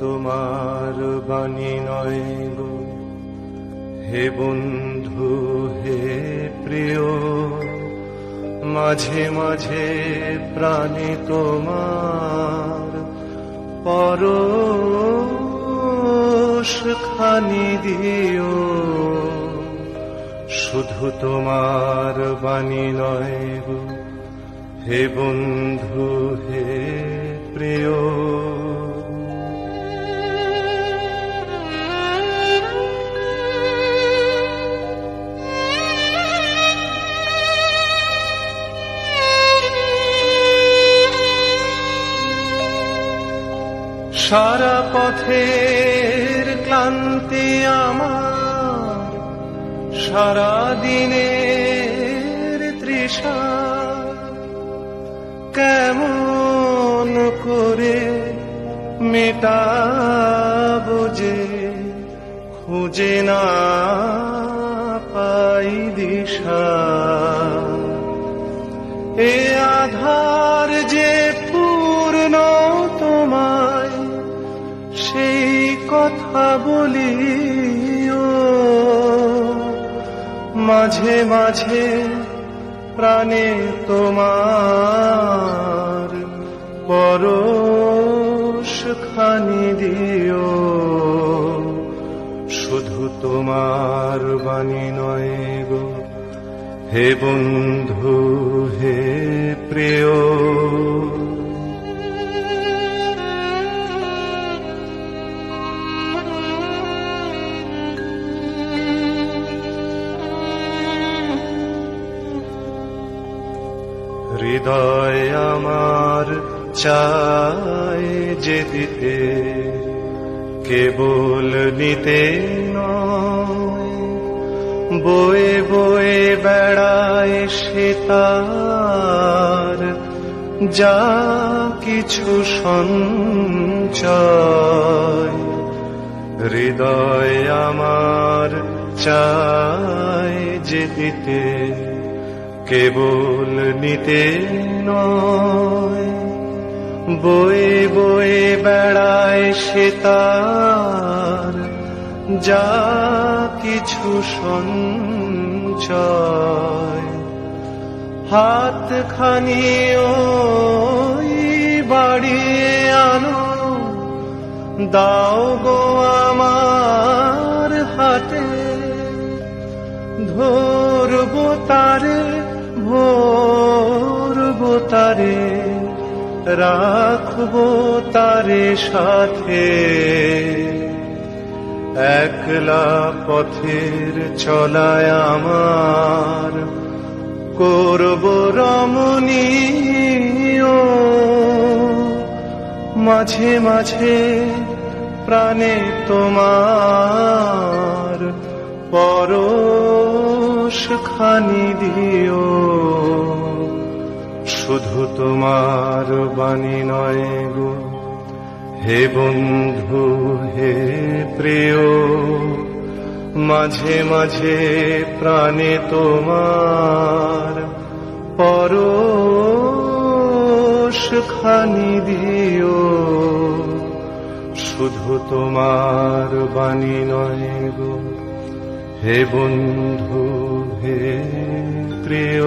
তোমার বাণী নয় গো। হে বন্ধু, হে প্রিয়, মাঝে মাঝে প্রাণী তোমার পরশ খানি দিও। শুধু তোমার বাণী নয় হে বন্ধু, হে প্রিয় সারা পথের ক্লান্তি আমার, সারা দিনের তৃষা। কেমন করে মেটাবো যে খুঁজে না পাই দিশা। এ আধার যে সেই কথা বলিও। মাঝে মাঝে প্রাণে তোমার পরশ খানি দিও। শুধু তোমার বাণী নয় গো, হে বন্ধু, হে প্রিয়। হৃদয় আমার চায় যে দিতে। কেবল নিতে বয়ে বয়ে বেড়ায় সে তার যা কিছু সঞ্চয়। হৃদয় আমার চায় যে দিতে। কেবল নিতে নয়। বয়ে বয়ে বেড়ায় সে তার যা কিছু সঞ্চয়। হাত খানি ওই বাড়িয়ে আনো, দাও গো আমার হাতে। ধরবো তারে ভরবো তারে, রাখব তারে সাথে। একলা পথের চলায় আমার করব রমণীয় মাঝে মাঝে প্রাণে তোমার পরশ খানি দিও। শুধু তোমার বাণী নয় গো। হে বন্ধু, হে প্রিয়, মাঝে মাঝে প্রাণে তোমার পরশ খানি দিও। শুধু তোমার বাণী নয় গো। হে বন্ধু হে প্রিয়